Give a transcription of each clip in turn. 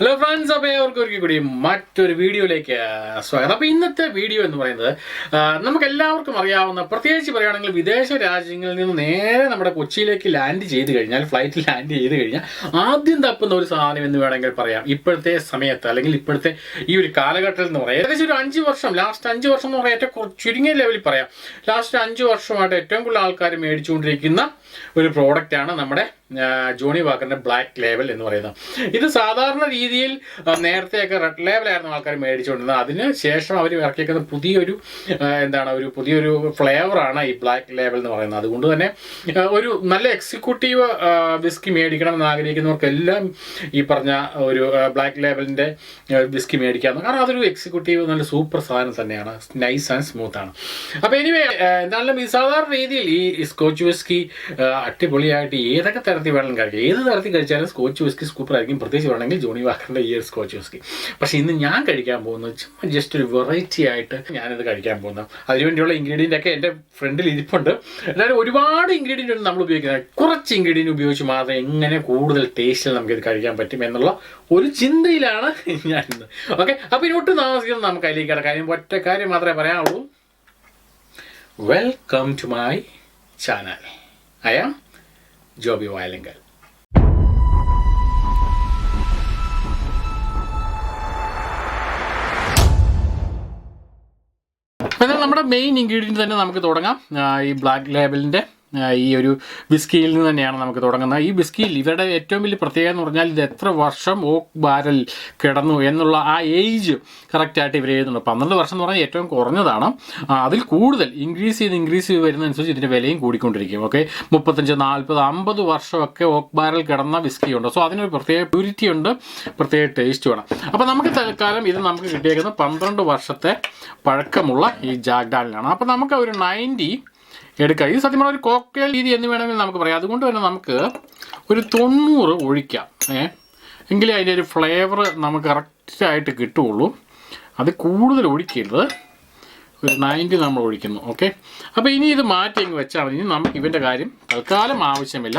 Hello friends അപ്പോൾ ഏവർക്കും ഒരിക്കൽ കൂടി മറ്റൊരു വീഡിയോയിലേക്ക് സ്വാഗതം. അപ്പോൾ ഇന്നത്തെ വീഡിയോ എന്ന് പറയുന്നത് നമുക്ക് എല്ലാവർക്കും അറിയാവുന്ന പ്രത്യേകിച്ച് പറയുകയാണെങ്കിൽ വിദേശ രാജ്യങ്ങളിൽ നിന്ന് നേരെ നമ്മുടെ കൊച്ചിയിലേക്ക് ലാൻഡ് ചെയ്ത് കഴിഞ്ഞാൽ ഫ്ലൈറ്റിൽ ലാൻഡ് ചെയ്ത് കഴിഞ്ഞാൽ ആദ്യം തപ്പുന്ന ഒരു സാധനം എന്ന് വേണമെങ്കിൽ പറയാം. ഇപ്പോഴത്തെ സമയത്ത് അല്ലെങ്കിൽ ഇപ്പോഴത്തെ ഈ ഒരു കാലഘട്ടത്തിൽ എന്ന് പറയാം. ഏകദേശം ഒരു അഞ്ച് വർഷം ലാസ്റ്റ് അഞ്ച് വർഷം എന്ന് പറയാം ഏറ്റവും ചുരുങ്ങിയ ലെവലിൽ പറയാം. ലാസ്റ്റ് അഞ്ച് വർഷമായിട്ട് ഏറ്റവും കൂടുതൽ ആൾക്കാർ മേടിച്ചുകൊണ്ടിരിക്കുന്ന ഒരു പ്രോഡക്റ്റാണ് നമ്മുടെ ജോണി വാക്കറിന്റെ ബ്ലാക്ക് ലേബൽ എന്ന് പറയുന്നത്. ഇത് സാധാരണ രീതിയിൽ നേരത്തെയൊക്കെ റെഡ് ലേബലായിരുന്നു ആൾക്കാർ മേടിച്ചുകൊണ്ടിരുന്നത്. അതിന് ശേഷം അവർ ഇറക്കിയേക്കുന്ന പുതിയൊരു എന്താണ് ഒരു പുതിയൊരു ഫ്ലേവറാണ് ഈ ബ്ലാക്ക് ലേബൽ എന്ന് പറയുന്നത്. അതുകൊണ്ട് തന്നെ ഒരു നല്ല എക്സിക്യൂട്ടീവ് വിസ്കി മേടിക്കണം എന്ന് ആഗ്രഹിക്കുന്നവർക്കെല്ലാം ഈ പറഞ്ഞ ഒരു ബ്ലാക്ക് ലേബലിന്റെ വിസ്കി മേടിക്കാമെന്ന്. കാരണം അതൊരു എക്സിക്യൂട്ടീവ് നല്ല സൂപ്പർ സാധനം തന്നെയാണ്. നൈസ് ആൻഡ് സ്മൂത്ത് ആണ്. അപ്പോൾ എനിവേ എന്തായാലും ഈ സാധാരണ രീതിയിൽ ഈ സ്കോച്ച് വിസ്കി അടിപൊളിയായിട്ട് ഏതൊക്കെ തരത്തിൽ വേണമെങ്കിലും കഴിക്കാം. ഏത് തരത്തിൽ കഴിച്ചാലും സ്കോച്ച് വിസ്കി സൂപ്പർ ആയിരിക്കും. പ്രത്യേകിച്ച് വേണമെങ്കിൽ ജോണി വാക്കറിന്റെ ഈ ഒരു സ്കോച്ച് വിസ്കി പക്ഷേ ഇന്ന് ഞാൻ കഴിക്കാൻ പോകുന്നത് ചുമ്മാ ജസ്റ്റ് ഒരു വെറൈറ്റി ആയിട്ട് ഞാനിത് കഴിക്കാൻ പോകുന്നത് അതിനുവേണ്ടിയുള്ള ഇൻഗ്രീഡിയന്റ് ഒക്കെ എന്റെ ഫ്രണ്ടിൽ ഇരിപ്പുണ്ട്. അതായത് ഒരുപാട് ഇൻഗ്രീഡിയന്റ് ഒന്നും നമ്മൾ ഉപയോഗിക്കുന്നത്. കുറച്ച് ഇൻഗ്രീഡിയന്റ് ഉപയോഗിച്ച് മാത്രം എങ്ങനെ കൂടുതൽ ടേസ്റ്റിൽ നമുക്കിത് കഴിക്കാൻ പറ്റും എന്നുള്ള ഒരു ചിന്തയിലാണ് ഞാൻ ഇന്ന്. ഓക്കെ അപ്പോൾ ഇനോട്ട് താമസിക്കുന്നത് നമുക്ക് അതിലേക്ക് കിടക്കാം. അതിന് ഒറ്റ കാര്യം മാത്രമേ പറയാനുള്ളൂ. Welcome to my channel I Joby Vayalankal. നമ്മുടെ മെയിൻ ഇൻഗ്രീഡിയന്റ് തന്നെ നമുക്ക് തുടങ്ങാം. ഈ ബ്ലാക്ക് ലേബലിന്റെ ഈ ഒരു വിസ്കിയിൽ നിന്ന് തന്നെയാണ് നമുക്ക് തുടങ്ങുന്നത്. ഈ ബിസ്കിയിൽ ഇവരുടെ ഏറ്റവും വലിയ പ്രത്യേകത എന്ന് പറഞ്ഞാൽ ഇത് എത്ര വർഷം ഓക്ക് ബാരൽ കിടന്നു എന്നുള്ള ആ ഏജ് കറക്റ്റായിട്ട് ഇവർ എഴുതുന്നുണ്ട്. പന്ത്രണ്ട് വർഷം എന്ന് പറഞ്ഞാൽ ഏറ്റവും കുറഞ്ഞതാണ്. അതിൽ കൂടുതൽ ഇൻക്രീസ് ചെയ്ത് ഇൻക്രീസ് ചെയ്ത് വരുന്നതനുസരിച്ച് ഇതിന്റെ വിലയും കൂടിക്കൊണ്ടിരിക്കും. ഓക്കെ മുപ്പത്തഞ്ച് നാൽപ്പത് അമ്പത് വർഷമൊക്കെ ഓക്ക് ബാരൽ കിടന്ന വിസ്കി ഉണ്ട്. സോ അതിനൊരു പ്രത്യേക പ്യൂരിറ്റി ഉണ്ട് പ്രത്യേക ടേസ്റ്റ് വേണം അപ്പോൾ നമുക്ക് തൽക്കാലം ഇത് നമുക്ക് കിട്ടിയേക്കുന്നത് പന്ത്രണ്ട് വർഷത്തെ പഴക്കമുള്ള ഈ ജാഗ്ഡാലിനാണ് അപ്പോൾ നമുക്ക് ഒരു നയന്റി എടുക്കാം ഇത് സത്യം പറഞ്ഞാൽ ഒരു കോക്ടെയിൽ രീതി എന്ന് വേണമെങ്കിൽ നമുക്ക് പറയാം. അതുകൊണ്ട് തന്നെ നമുക്ക് ഒരു തൊണ്ണൂറ് ഒഴിക്കാം. ഏ? എങ്കിലേ അതിന്റെ ഒരു ഫ്ലേവർ നമുക്ക് കറക്റ്റായിട്ട് കിട്ടുകയുള്ളൂ. അത് കൂടുതൽ ഒഴിക്കരുത്. ഒരു നയന്റി നമ്മൾ ഒഴിക്കുന്നു ഓക്കെ അപ്പോൾ ഇനി ഇത് മാറ്റി അങ്ങ് വെച്ചാൽ മതി. ഇനി നമുക്ക് ഇവന്റെ കാര്യം തൽക്കാലം ആവശ്യമില്ല.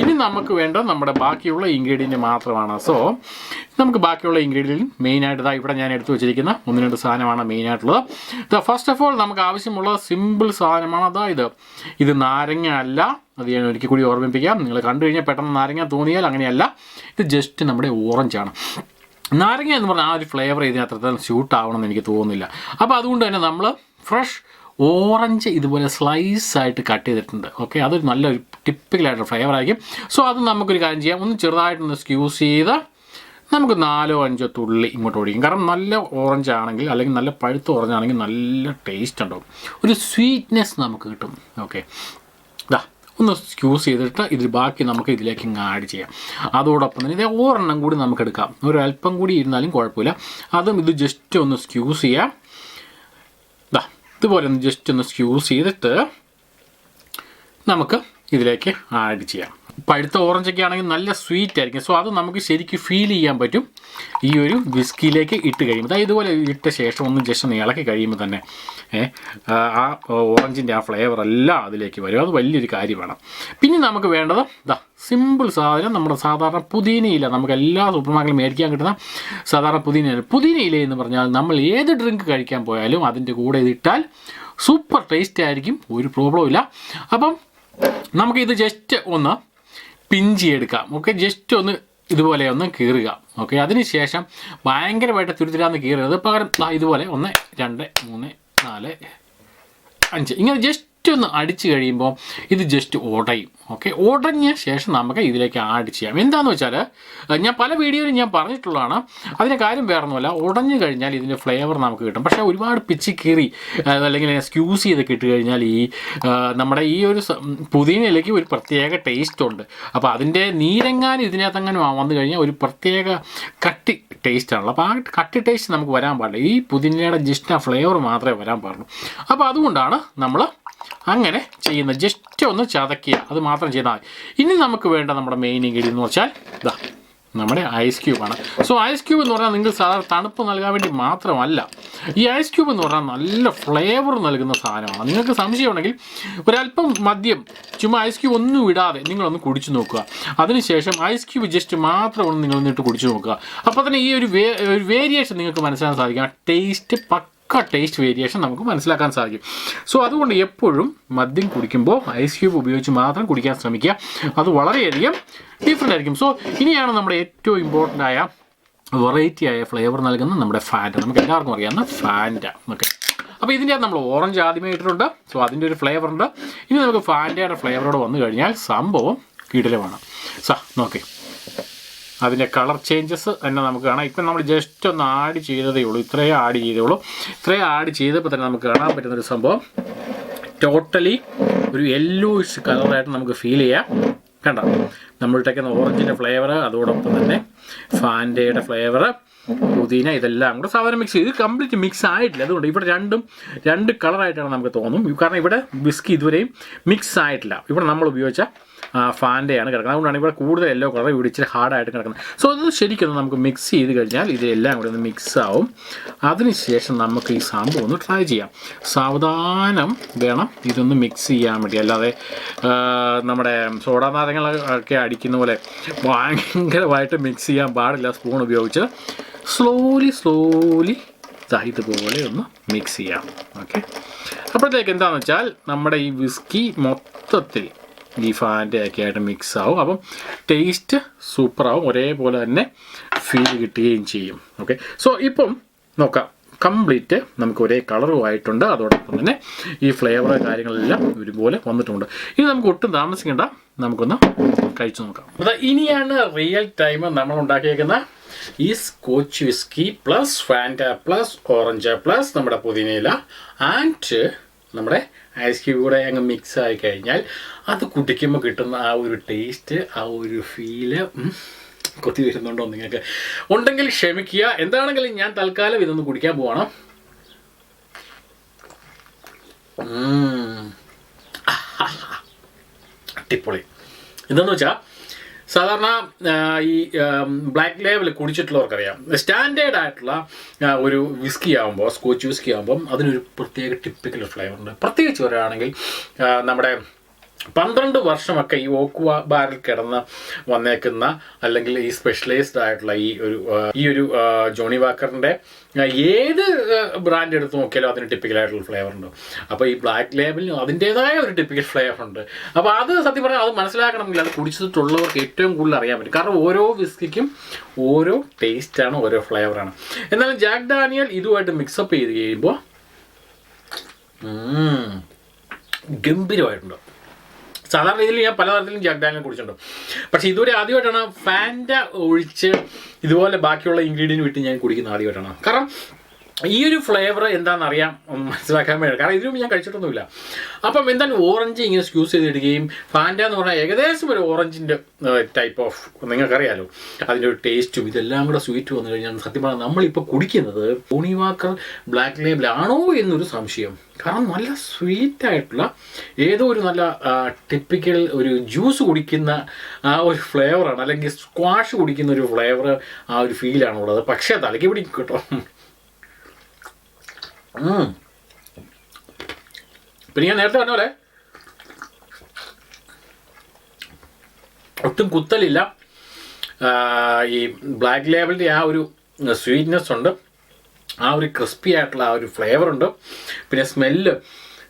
ഇനി നമുക്ക് വേണ്ട നമ്മുടെ ബാക്കിയുള്ള ഇൻഗ്രീഡിയന്റ് മാത്രമാണ്. സോ നമുക്ക് ബാക്കിയുള്ള ഇൻഗ്രീഡിയന്റ് മെയിനായിട്ട് ഇതാ ഇവിടെ ഞാൻ എടുത്തു വെച്ചിരിക്കുന്ന ഒന്ന് രണ്ട് സാധനമാണ് മെയിനായിട്ടുള്ളത് ദ ഫസ്റ്റ് ഓഫ് ഓൾ നമുക്ക് ആവശ്യമുള്ള സിമ്പിൾ സാധനമാണ് അതായത് ഇത്. നാരങ്ങ അല്ല. അത് ഞാൻ ഒരിക്കൽ കൂടി ഓർമ്മിപ്പിക്കാം. നിങ്ങൾ കണ്ടു കഴിഞ്ഞാൽ പെട്ടെന്ന് നാരങ്ങ തോന്നിയാൽ അങ്ങനെയല്ല. ഇത് ജസ്റ്റ് നമ്മുടെ ഓറഞ്ചാണ് നാരങ്ങ എന്ന് പറഞ്ഞാൽ ആ ഒരു ഫ്ലേവർ ഇതിന് അത്രത്തോളം സ്യൂട്ട് ആവണമെന്ന് എനിക്ക് തോന്നുന്നില്ല. അപ്പോൾ അതുകൊണ്ട് തന്നെ നമ്മൾ ഫ്രഷ് ഓറഞ്ച് ഇതുപോലെ സ്ലൈസ് ആയിട്ട് കട്ട് ചെയ്തിട്ടുണ്ട്. ഓക്കെ അതൊരു നല്ലൊരു ടിപ്പിക്കലായിട്ടുള്ള ഫ്ലേവർ ആയിരിക്കും. സോ അത് നമുക്കൊരു കാര്യം ചെയ്യാം. ഒന്ന് ചെറുതായിട്ടൊന്ന് സ്ക്യൂസ് ചെയ്ത് നമുക്ക് നാലോ അഞ്ചോ തുള്ളി ഇങ്ങോട്ട് ഒഴിക്കും. കാരണം നല്ല ഓറഞ്ച് ആണെങ്കിൽ അല്ലെങ്കിൽ നല്ല പഴുത്ത ഓറഞ്ച് ആണെങ്കിൽ നല്ല ടേസ്റ്റ് ഉണ്ടാവും. ഒരു സ്വീറ്റ്നെസ് നമുക്ക് കിട്ടും. ഓക്കെ ഒന്ന് സ്ക്യൂസ് ചെയ്തിട്ട് ഇതിൽ ബാക്കി നമുക്ക് ഇതിലേക്ക് ഇങ്ങ് ആഡ് ചെയ്യാം. അതോടൊപ്പം തന്നെ ഇതേ ഒരെണ്ണം കൂടി നമുക്ക് എടുക്കാം. ഒരു അല്പം കൂടി ഇരുന്നാലും കുഴപ്പമില്ല. അതും ഇത് ജസ്റ്റ് ഒന്ന് സ്ക്യൂസ് ചെയ്യാം. ഇതാ ഇതുപോലെ ഒന്ന് ജസ്റ്റ് ഒന്ന് സ്ക്യൂസ് ചെയ്തിട്ട് നമുക്ക് ഇതിലേക്ക് ആഡ് ചെയ്യാം. പഴുത്ത ഓറഞ്ചൊക്കെ ആണെങ്കിൽ നല്ല സ്വീറ്റ് ആയിരിക്കും. സോ അത് നമുക്ക് ശരിക്കും ഫീൽ ചെയ്യാൻ പറ്റും. ഈ ഒരു വിസ്കിയിലേക്ക് ഇട്ട് കഴിയുമ്പോൾ. അതായത് ഇതുപോലെ ഇട്ട ശേഷം ഒന്ന് ജസ്റ്റ് ഒന്ന് ഇളക്കി കഴിയുമ്പോൾ തന്നെ ആ ഓറഞ്ചിന്റെ ആ ഫ്ലേവർ എല്ലാം അതിലേക്ക് വരും. അത് വലിയൊരു കാര്യമാണ് പിന്നെ നമുക്ക് വേണ്ടത് ഇതാ സിമ്പിൾ സാധനം നമ്മുടെ സാധാരണ പുതിനയില. നമുക്ക് എല്ലാ സൂപ്പർ മാർക്കറ്റിലും മേടിക്കാൻ കിട്ടുന്ന സാധാരണ പുതിനയില. പുതിനയില എന്ന് പറഞ്ഞാൽ നമ്മൾ ഏത് ഡ്രിങ്ക് കഴിക്കാൻ പോയാലും അതിന്റെ കൂടെ ഇതിട്ടാൽ സൂപ്പർ ടേസ്റ്റ് ആയിരിക്കും. ഒരു പ്രോബ്ലം ഇല്ല. അപ്പം നമുക്കിത് ജസ്റ്റ് ഒന്ന് പിഞ്ചി എടുക്കാം ഓക്കെ ജസ്റ്റ് ഒന്ന് ഇതുപോലെ ഒന്ന് കീറുക. ഓക്കെ അതിനുശേഷം ഭയങ്കരമായിട്ട് തുരുത്തിരാന്ന് കീറരുത്. പകരം ഇതുപോലെ ഒന്ന് രണ്ട് മൂന്ന് നാല് അഞ്ച്. ഇങ്ങനെ ജസ്റ്റ് ഒന്ന് അടിച്ചു കഴിയുമ്പോൾ ഇത് ജസ്റ്റ് ഉടയും. ഓക്കെ ഉടഞ്ഞ ശേഷം നമുക്ക് ഇതിലേക്ക് ആഡ് ചെയ്യാം. എന്താണെന്ന് വെച്ചാൽ ഞാൻ പല വീഡിയോയിലും ഞാൻ പറഞ്ഞിട്ടുള്ളതാണ്. അതിന് കാര്യം വേറൊന്നുമല്ല. ഉടഞ്ഞു കഴിഞ്ഞാൽ ഇതിന്റെ ഫ്ലേവർ നമുക്ക് കിട്ടും. പക്ഷേ ഒരുപാട് പിച്ചി കീറി അല്ലെങ്കിൽ എക്സ്ക്യൂസ് ചെയ്ത് കിട്ടി കഴിഞ്ഞാൽ ഈ നമ്മുടെ ഈ ഒരു പുതിനയിലേക്ക് ഒരു പ്രത്യേക ടേസ്റ്റ് ഉണ്ട്. അപ്പോൾ അതിന്റെ നീരെങ്ങാനും ഇതിനകത്തെങ്ങാനും വന്നു കഴിഞ്ഞാൽ ഒരു പ്രത്യേക കട്ടി ടേസ്റ്റ് ആണല്ലോ. അപ്പോൾ ആ കട്ടി ടേസ്റ്റ് നമുക്ക് വരാൻ പാടില്ല. ഈ പുതിനയുടെ ജസ്റ്റ് ആ ഫ്ലേവർ മാത്രമേ വരാൻ പാടുള്ളൂ. അപ്പോൾ അതുകൊണ്ടാണ് നമ്മൾ അങ്ങനെ ചെയ്യുന്ന ജസ്റ്റ് ഒന്ന് ചതക്കുക അത് മാത്രം ചെയ്താൽ മതി. ഇനി നമുക്ക് വേണ്ട നമ്മുടെ മെയിൻ ഇൻഗ്രീഡിയൻ എന്ന് വെച്ചാൽ ഇതാ നമ്മുടെ ഐസ് ക്യൂബാണ് സോ ഐസ് ക്യൂബ് എന്ന് പറഞ്ഞാൽ നിങ്ങൾ സാധാരണ തണുപ്പ് നൽകാൻ വേണ്ടി മാത്രമല്ല ഈ ഐസ് ക്യൂബ് എന്ന് പറഞ്ഞാൽ നല്ല ഫ്ലേവർ നൽകുന്ന സാധനമാണ്. നിങ്ങൾക്ക് സംശയമുണ്ടെങ്കിൽ ഒരല്പം മദ്യം ചുമ്മാ ഐസ് ക്യൂബ് ഒന്നും ഇടാതെ നിങ്ങളൊന്ന് കുടിച്ചു നോക്കുക. അതിനുശേഷം ഐസ് ക്യൂബ് ജസ്റ്റ് മാത്രം ഒന്ന് നിങ്ങളൊന്ന് ഇട്ട് കുടിച്ചു നോക്കുക. അപ്പോൾ തന്നെ ഈ ഒരു ഒരു വേരിയേഷൻ നിങ്ങൾക്ക് മനസ്സിലാക്കാൻ സാധിക്കും. ആ ടേസ്റ്റ് പക്ക ടേസ്റ്റ് വേരിയേഷൻ നമുക്ക് മനസ്സിലാക്കാൻ സാധിക്കും. സോ അതുകൊണ്ട് എപ്പോഴും മദ്യം കുടിക്കുമ്പോൾ ഐസ് ക്യൂബ് ഉപയോഗിച്ച് മാത്രം കുടിക്കാൻ ശ്രമിക്കുക. അത് വളരെയധികം ഡിഫറെന്റ് ആയിരിക്കും. സോ ഇനിയാണ് നമ്മുടെ ഏറ്റവും ഇമ്പോർട്ടന്റ് ആയ വെറൈറ്റി ആയ ഫ്ലേവർ നൽകുന്ന നമ്മുടെ ഫാന്റ നമുക്ക് എല്ലാവർക്കും അറിയാവുന്ന ഫാന്റ ഓക്കെ അപ്പോൾ ഇതിന്റെ നമ്മൾ ഓറഞ്ച് ആദ്യമേ ഇട്ടിട്ടുണ്ട്. സോ അതിന്റെ ഒരു ഫ്ലേവർ ഉണ്ട്. ഇനി നമുക്ക് ഫാന്റയുടെ ഫ്ലേവറോട് വന്നു കഴിഞ്ഞാൽ സംഭവം കിടിലമാണ്. സാ നോക്കേ. അതിന്റെ കളർ ചേഞ്ചസ് തന്നെ നമുക്ക് കാണാം. ഇപ്പം നമ്മൾ ജസ്റ്റ് ഒന്ന് ആഡ് ചെയ്തതേ ഉള്ളൂ. ഇത്രയും ആഡ് ചെയ്തേ ഉള്ളൂ ഇത്രയും ആഡ് ചെയ്തപ്പോൾ തന്നെ നമുക്ക് കാണാൻ പറ്റുന്നൊരു സംഭവം. ടോട്ടലി ഒരു യെല്ലോയിഷ് കളറായിട്ട് നമുക്ക് ഫീൽ ചെയ്യാം. കണ്ട? നമ്മളിട്ടേക്കുന്ന ഓറഞ്ചിന്റെ ഫ്ലേവർ അതോടൊപ്പം തന്നെ ഫാന്റയുടെ ഫ്ലേവർ പുതിന ഇതെല്ലാം കൂടെ സാധനം മിക്സ് ചെയ്ത് കംപ്ലീറ്റ് മിക്സ് ആയിട്ടില്ല. അതുകൊണ്ട് ഇവിടെ രണ്ടും രണ്ട് കളറായിട്ടാണ് നമുക്ക് തോന്നും. കാരണം ഇവിടെ ബിസ്കി ഇതുവരെയും മിക്സ് ആയിട്ടില്ല. ഇവിടെ നമ്മൾ ഉപയോഗിച്ച ഫാന്റെയാണ് കിടക്കുന്നത്. അതുകൊണ്ടാണ് ഇവിടെ കൂടുതൽ യെല്ലോ കളർ ഇവിടെ ഇച്ചിരി ഹാർഡായിട്ട് കിടക്കുന്നത്. സോ അത് ശരിക്കും നമുക്ക് മിക്സ് ചെയ്ത് കഴിഞ്ഞാൽ ഇതെല്ലാം കൂടി ഒന്ന് മിക്സ് ആവും. അതിനുശേഷം നമുക്ക് ഈ സംഭവം ഒന്ന് ട്രൈ ചെയ്യാം. സാവധാനം വേണം ഇതൊന്ന് മിക്സ് ചെയ്യാൻ വേണ്ടി. അല്ലാതെ നമ്മുടെ സോഡാ നാരങ്ങളൊക്കെ അടിക്കുന്ന പോലെ ഭയങ്കരമായിട്ട് മിക്സ് ചെയ്യാൻ പാടില്ല സ്പൂൺ ഉപയോഗിച്ച്. സ്ലോലി സ്ലോലി ഇതുപോലെ ഒന്ന് മിക്സ് ചെയ്യാം. ഓക്കെ അപ്പോഴത്തേക്ക് എന്താണെന്ന് വെച്ചാൽ നമ്മുടെ ഈ വിസ്കി മൊത്തത്തിൽ ഈ ഫാന്റെ ഒക്കെ ആയിട്ട് മിക്സ് ആവും. അപ്പം ടേസ്റ്റ് സൂപ്പറാവും ഒരേപോലെ തന്നെ ഫീൽ കിട്ടുകയും ചെയ്യും. ഓക്കെ സോ ഇപ്പം നോക്കാം. കംപ്ലീറ്റ് നമുക്ക് ഒരേ കളറും ആയിട്ടുണ്ട്. അതോടൊപ്പം തന്നെ ഈ ഫ്ലേവർ കാര്യങ്ങളെല്ലാം ഒരുപോലെ വന്നിട്ടുണ്ട്. ഇനി നമുക്ക് ഒട്ടും താമസിക്കേണ്ട. നമുക്കൊന്ന് കഴിച്ചു നോക്കാം. അതാ ഇനിയാണ് റിയൽ ടൈം നമ്മൾ ഉണ്ടാക്കിയേക്കുന്ന ഈ scotch whisky plus Fanta plus orange plus നമ്മുടെ പുതിനയില ആൻഡ് നമ്മുടെ ഐസ് ക്യൂബ് കൂടെ അങ്ങ് മിക്സ് ആയി കഴിഞ്ഞാൽ അത് കുടിക്കുമ്പോൾ കിട്ടുന്ന ആ ഒരു ടേസ്റ്റ് ആ ഒരു ഫീൽ കൊത്തി വരുന്നുണ്ടോ നിങ്ങൾക്ക് ഉണ്ടെങ്കിൽ ക്ഷമിക്കുക. എന്താണെങ്കിലും ഞാൻ തൽക്കാലം ഇതൊന്ന് കുടിക്കാൻ പോവാണ്. അടിപൊളി. എന്താണെന്ന് വെച്ചാൽ സാധാരണ ഈ ബ്ലാക്ക് ലേബിൾ കുടിച്ചിട്ടുള്ളവർക്കറിയാം. സ്റ്റാൻഡേർഡ് ആയിട്ടുള്ള ഒരു വിസ്കി ആകുമ്പോൾ സ്കോച്ച് വിസ്കി ആകുമ്പം അതിനൊരു പ്രത്യേക ടിപ്പിക്കൽ ഫ്ലേവർ ഉണ്ട്. പ്രത്യേകിച്ച് പറയുകയാണെങ്കിൽ നമ്മുടെ പന്ത്രണ്ട് വർഷമൊക്കെ ഈ ഓക്കുവ ബാറിൽ കിടന്ന് വന്നേക്കുന്ന അല്ലെങ്കിൽ ഈ സ്പെഷ്യലൈസ്ഡ് ആയിട്ടുള്ള ഈ ഒരു ഈ ഒരു ജോണി വാക്കറിന്റെ ഏത് ബ്രാൻഡ് എടുത്ത് നോക്കിയാലും അതിന് ടിപ്പിക്കൽ ആയിട്ടുള്ള ഫ്ലേവർ ഉണ്ട്. അപ്പോൾ ഈ ബ്ലാക്ക് ലേബലിന് അതിന്റെതായ ഒരു ടിപ്പിക്കൽ ഫ്ലേവർ ഉണ്ട്. അപ്പോൾ അത് സത്യം പറഞ്ഞാൽ അത് മനസ്സിലാക്കണമെങ്കിൽ അത് കുടിച്ചിട്ടുള്ളവർക്ക് ഏറ്റവും കൂടുതൽ അറിയാൻ പറ്റും. കാരണം ഓരോ വിസ്കിക്കും ഓരോ ടേസ്റ്റാണ് ഓരോ ഫ്ലേവറാണ് എന്നാലും ജാക്ക് ഡാനിയൽ ഇതുമായിട്ട് മിക്സപ്പ് ചെയ്ത് കഴിയുമ്പോൾ ഗംഭീരമായിട്ടുണ്ട്. സാധാരണ രീതിയിൽ ഞാൻ പലതരത്തിലും ജാക്ക് ഡാനിയൽ കുടിച്ചിട്ടുണ്ട് പക്ഷേ ഇതുവരെ ആദ്യമായിട്ടാണ് ഫാന്റ ഒഴിച്ച് ഇതുപോലെ ബാക്കിയുള്ള ഇൻഗ്രീഡിയന്റ് വിട്ട് ഞാൻ കുടിക്കുന്ന ആദ്യമായിട്ടാണ്. കാരണം ഈ ഒരു ഫ്ലേവർ എന്താണെന്നറിയാം മനസ്സിലാക്കാൻ വേണ്ടി. കാരണം ഇതിനും ഞാൻ കഴിച്ചിട്ടൊന്നുമില്ല. അപ്പം എന്തായാലും ഓറഞ്ച് ഇങ്ങനെ സ്ക്യൂസ് ചെയ്തിടുകയും ഫാന്റ എന്ന് പറഞ്ഞാൽ ഏകദേശം ഒരു ഓറഞ്ചിന്റെ ടൈപ്പ് ഓഫ് നിങ്ങൾക്കറിയാലോ. അതിന്റെ ഒരു ടേസ്റ്റും ഇതെല്ലാം കൂടെ സ്വീറ്റ് വന്നു കഴിഞ്ഞാൽ സത്യം പറഞ്ഞാൽ നമ്മളിപ്പോൾ കുടിക്കുന്നത് ടോണി ബ്ലാക്ക് ലേബിൾ ആണോ എന്നൊരു സംശയം. കാരണം നല്ല സ്വീറ്റ് ആയിട്ടുള്ള ഏതോ ഒരു നല്ല ടിപ്പിക്കൽ ഒരു ജ്യൂസ് കുടിക്കുന്ന ആ ഒരു ഫ്ലേവറാണ് അല്ലെങ്കിൽ സ്ക്വാഷ് കുടിക്കുന്ന ഒരു ഫ്ലേവർ ആ ഒരു ഫീലാണ് ഉള്ളത്. പക്ഷേ തലയ്ക്ക് പിടിക്കും കേട്ടോ. പിന്നെ ഞാൻ നേരത്തെ പറഞ്ഞ പോലെ ഒട്ടും കുത്തലില്ല. ഈ ബ്ലാക്ക് ലേബിളിന്റെ ആ ഒരു സ്വീറ്റ്നെസ് ഉണ്ട്. ആ ഒരു ക്രിസ്പി ആയിട്ടുള്ള ആ ഒരു ഫ്ലേവർ ഉണ്ട്. പിന്നെ സ്മെല്ല്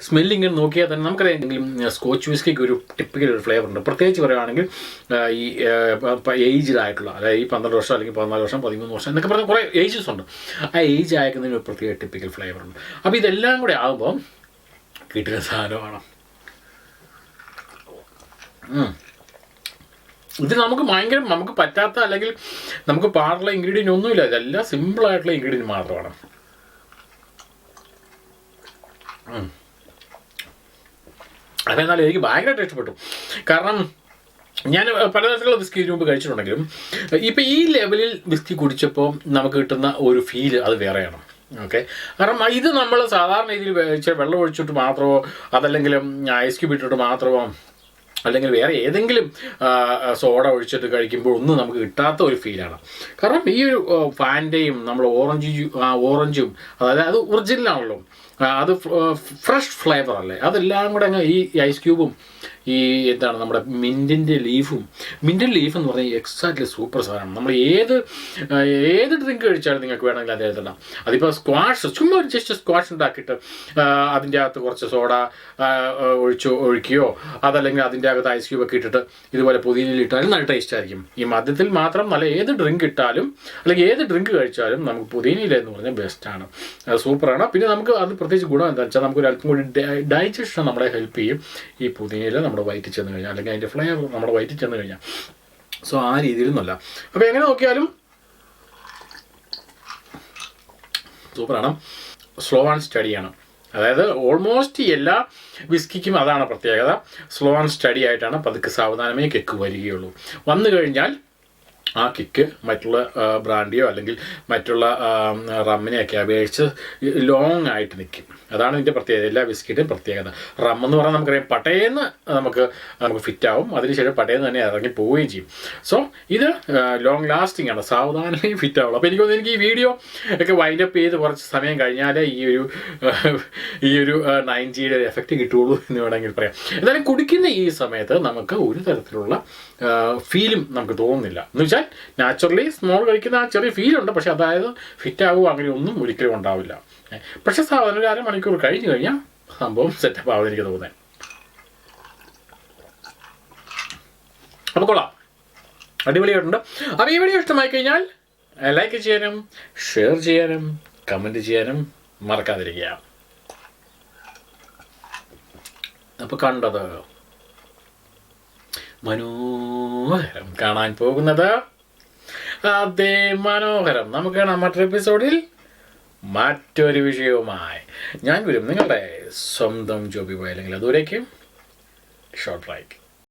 സ്മെല്ല് നോക്കിയാൽ തന്നെ നമുക്കറിയാം എന്തെങ്കിലും സ്കോച്ച് വിസ്കിക്ക് ഒരു ടിപ്പിക്കൽ ഒരു ഫ്ലേവർ ഉണ്ട്. പ്രത്യേകിച്ച് പറയുകയാണെങ്കിൽ ഈ ഏജ്ഡ് ആയിട്ടുള്ള അതായത് ഈ പന്ത്രണ്ട് വർഷം അല്ലെങ്കിൽ പതിനാല് വർഷം പതിമൂന്ന് വർഷം എന്നൊക്കെ പറഞ്ഞ കുറേ ഏജസ് ഉണ്ട്. ആ ഏജ് ആയക്കുന്നതിന് ഒരു പ്രത്യേക ടിപ്പിക്കൽ ഫ്ലേവർ ഉണ്ട്. അപ്പോൾ ഇതെല്ലാം കൂടെ ആകുമ്പോൾ കിട്ടുന്ന സാധനമാണ്. ഇത് നമുക്ക് ഭയങ്കര നമുക്ക് പറ്റാത്ത അല്ലെങ്കിൽ നമുക്ക് പാടുള്ള ഇൻഗ്രീഡിയന്റ് ഒന്നുമില്ല. ഇതെല്ലാം സിമ്പിളായിട്ടുള്ള ഇൻഗ്രീഡിയന്റ് മാത്രമാണ്. ഉം. എന്നാലും എനിക്ക് ഭയങ്കരമായിട്ട് ഇഷ്ടപ്പെട്ടു കാരണം ഞാൻ പലതരത്തിലുള്ള വിസ്കി ഇതിനു മുമ്പ് കഴിച്ചിട്ടുണ്ടെങ്കിലും ഇപ്പം ഈ ലെവലിൽ വിസ്കി കുടിച്ചപ്പോൾ നമുക്ക് കിട്ടുന്ന ഒരു ഫീൽ അത് വേറെയാണ് ഓക്കെ കാരണം ഇത് നമ്മൾ സാധാരണ രീതിയിൽ വെള്ളം ഒഴിച്ചിട്ട് മാത്രമോ അതല്ലെങ്കിലും ഐസ് ക്യൂബ് ഇട്ടിട്ട് മാത്രമോ അല്ലെങ്കിൽ വേറെ ഏതെങ്കിലും സോഡ ഒഴിച്ചിട്ട് കഴിക്കുമ്പോൾ ഒന്നും നമുക്ക് കിട്ടാത്ത ഒരു ഫീലാണ് കാരണം ഈ ഒരു ഫാന്റെയും നമ്മൾ ഓറഞ്ച് ഓറഞ്ചും അതായത് അത് ഒറിജിനലാണല്ലോ അത് ഫ്രഷ് ഫ്ലേവർ അല്ലേ? അതെല്ലാം കൂടെ അങ്ങ് ഈ ഐസ് ക്യൂബും ഈ എന്താണ് നമ്മുടെ മിന്റിന്റെ ലീഫും. മിന്റിൻ ലീഫ് എന്ന് പറഞ്ഞാൽ എക്സാക്ട്ലി സൂപ്പർ സാധനമാണ് നമ്മൾ ഏത് ഏത് ഡ്രിങ്ക് കഴിച്ചാലും നിങ്ങൾക്ക് വേണമെങ്കിൽ അത് എഴുതണം. അതിപ്പോൾ സ്ക്വാഷ് ചുമ്മാ ഒരു ജസ്റ്റ് സ്ക്വാഷ് ഉണ്ടാക്കിയിട്ട് അതിന്റെ അകത്ത് കുറച്ച് സോഡ ഒഴിച്ചു ഒഴിക്കുകയോ അതല്ലെങ്കിൽ അതിന്റെ അകത്ത് ഐസ് ക്യൂബ് ഒക്കെ ഇട്ടിട്ട് ഇതുപോലെ പുതിനയിൽ ഇട്ടാലും നല്ല ടേസ്റ്റ് ആയിരിക്കും. ഈ മദ്യത്തിൽ മാത്രം നല്ല ഏത് ഡ്രിങ്ക് ഇട്ടാലും അല്ലെങ്കിൽ ഏത് ഡ്രിങ്ക് കഴിച്ചാലും നമുക്ക് പുതിനയില എന്ന് പറഞ്ഞാൽ ബെസ്റ്റാണ് സൂപ്പറാണ് പിന്നെ നമുക്ക് അത് പ്രത്യേകിച്ച് ഗുണം എന്താണെന്ന് വെച്ചാൽ നമുക്ക് ഒരു അല്പം കൂടി ഡൈജഷൻ നമ്മളെ ഹെൽപ്പ് ചെയ്യും ഈ പുതിനയില നമ്മുടെ വയറ്റിൽ ചെന്ന് കഴിഞ്ഞാൽ അല്ലെങ്കിൽ അതിന്റെ ഫ്ലേവർ നമ്മുടെ വയറ്റിൽ ചെന്ന് കഴിഞ്ഞാൽ. സോ ആ രീതിയിലൊന്നുമല്ല. അപ്പോൾ എങ്ങനെ നോക്കിയാലും സൂപ്പറാണ്. സ്ലോ ആൻഡ് സ്റ്റഡിയാണ് അതായത് ഓൾമോസ്റ്റ് എല്ലാ വിസ്കിക്കും അതാണ് പ്രത്യേകത. സ്ലോ ആൻഡ് സ്റ്റഡി ആയിട്ടാണ് പതുക്കെ സാവധാനമേ കെക്ക് വരികയുള്ളൂ. വന്നു കഴിഞ്ഞാൽ ആ കിക്ക് മറ്റുള്ള ബ്രാൻഡിയോ അല്ലെങ്കിൽ മറ്റുള്ള റമ്മിനെയൊക്കെ അപേക്ഷിച്ച് ലോങ് ആയിട്ട് നിൽക്കും അതാണ് ഇതിന്റെ പ്രത്യേകത. എല്ലാ ബിസ്ക്കറ്റും പ്രത്യേകത. റം എന്ന് പറഞ്ഞാൽ നമുക്കറിയാം പട്ടയെന്ന് നമുക്ക് നമുക്ക് ഫിറ്റ് ആവും. അതിനുശേഷം പട്ടയെന്ന് തന്നെ ഇറങ്ങി പോവുകയും ചെയ്യും. സോ ഇത് ലോങ് ലാസ്റ്റിംഗ് ആണ്. സാവധാനമായി ഫിറ്റ് ആവുള്ളൂ. അപ്പോൾ എനിക്ക് തോന്നുന്നു എനിക്ക് ഈ വീഡിയോ ഒക്കെ വൈൻഡ് അപ്പ് ചെയ്ത് കുറച്ച് സമയം കഴിഞ്ഞാലേ ഈ ഒരു ഈ ഒരു നയൻ ജിയുടെ ഒരു എഫക്റ്റ് കിട്ടുള്ളൂ എന്ന് വേണമെങ്കിൽ പറയാം. എന്തായാലും കുടിക്കുന്ന ഈ സമയത്ത് നമുക്ക് ഒരു തരത്തിലുള്ള ഫീലും നമുക്ക് തോന്നുന്നില്ല. എന്ന് വെച്ചാൽ നാച്ചുറലി സ്മോൾ കഴിക്കുന്ന ആ ചെറിയ ഫീലുണ്ട് പക്ഷെ അതായത് ഫിറ്റ് ആവുക അങ്ങനെ ഒന്നും ഒരിക്കലും ഉണ്ടാവില്ല. പക്ഷേ സാധാരണ ഒരു അരമണിക്കൂർ കഴിഞ്ഞു കഴിഞ്ഞാൽ സംഭവം സെറ്റപ്പ് ആവുമെന്ന് എനിക്ക് തോന്നുന്നത് അപ്പോൾ കൊള്ളാം. അടിപൊളിയായിട്ടുണ്ട്. അപ്പോൾ ഈ വീഡിയോ ഇഷ്ടമായി കഴിഞ്ഞാൽ ലൈക്ക് ചെയ്യാനും ഷെയർ ചെയ്യാനും കമന്റ് ചെയ്യാനും മറക്കാതിരിക്കുക. അപ്പോൾ കണ്ടത് മനോഹരം കാണാൻ പോകുന്നത്. അതേ മനോഹരം. നമുക്ക് കാണാം മറ്റൊരു എപ്പിസോഡിൽ മറ്റൊരു വിഷയവുമായി. ഞാൻ വരും. നിങ്ങളുടെ സ്വന്തം ജോബി പോയി അതുവരേക്കും ഷോർട്ട് ലൈക്ക്